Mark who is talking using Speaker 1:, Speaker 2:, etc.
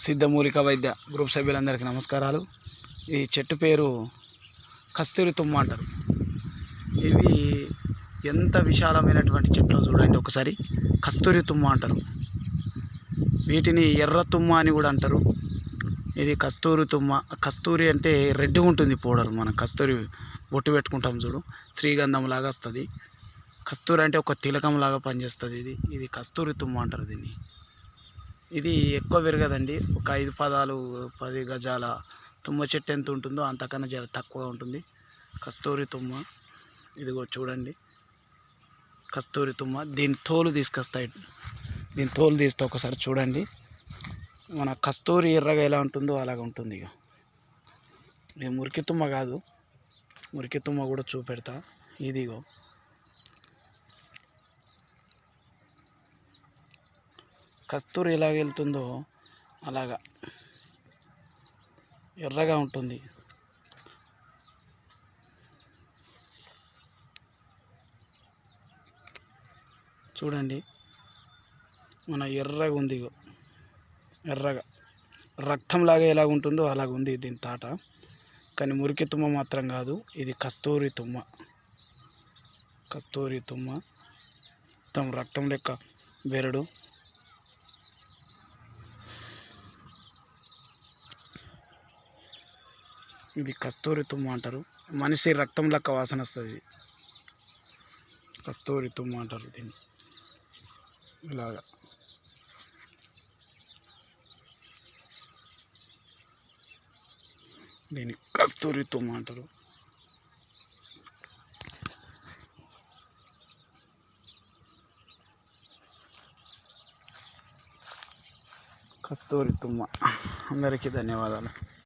Speaker 1: సిద్ధమూలిక వైద్య గ్రూప్ సభ్యులందరికీ నమస్కారాలు. ఈ చెట్టు పేరు కస్తూరి తుమ్మ అంటారు. ఇవి ఎంత విశాలమైనటువంటి చెట్లు చూడండి ఒకసారి. కస్తూరి తుమ్మ అంటారు. వీటిని ఎర్ర తుమ్మ అని కూడా అంటారు. ఇది కస్తూరి తుమ్మ. కస్తూరి అంటే రెడ్గా ఉంటుంది పౌడర్. మనం కస్తూరి బొట్టు పెట్టుకుంటాం చూడు. శ్రీగంధం లాగా వస్తుంది. కస్తూరి అంటే ఒక తిలకం లాగా పనిచేస్తుంది ఇది. ఇది కస్తూరి తుమ్మ అంటారు దీన్ని. ఇది ఎక్కువ పెరగదండి. ఒక ఐదు పదాలు పది గజాల తుమ్మ చెట్టు ఎంత ఉంటుందో అంతకన్నా జర తక్కువ ఉంటుంది. కస్తూరి తుమ్మ ఇదిగో చూడండి. కస్తూరి తుమ్మ దీని తోలు తీసుకొస్తాయి. దీని తోలు తీస్తే ఒకసారి చూడండి. మన కస్తూరి ఎర్రగా ఎలా ఉంటుందో అలాగ ఉంటుంది ఇక. ఇది మురికి తుమ్మ కాదు. మురికి తుమ్మ కూడా చూపెడతా. ఇదిగో. కస్తూరి ఎలాగ వెళ్తుందో అలాగా ఎర్రగా ఉంటుంది. చూడండి మన ఎర్రగా ఉంది ఎర్రగా. రక్తంలాగా ఎలాగ ఉంటుందో అలాగ ఉంది దీని తాట. కానీ మురికి తుమ్మ మాత్రం కాదు ఇది కస్తూరి తుమ్మ. కస్తూరి తుమ్మ. మొత్తం రక్తం లెక్క బెరడు. ఇది కస్తూరి తుమ్మ అంటారు. మనిషి రక్తం లెక్క వాసన వస్తుంది. కస్తూరి తుమ్మ అంటారు దీన్ని. ఇలాగా. దీన్ని కస్తూరి తుమ్మ అంటారు. కస్తూరి తుమ్మ. అందరికీ ధన్యవాదాలు.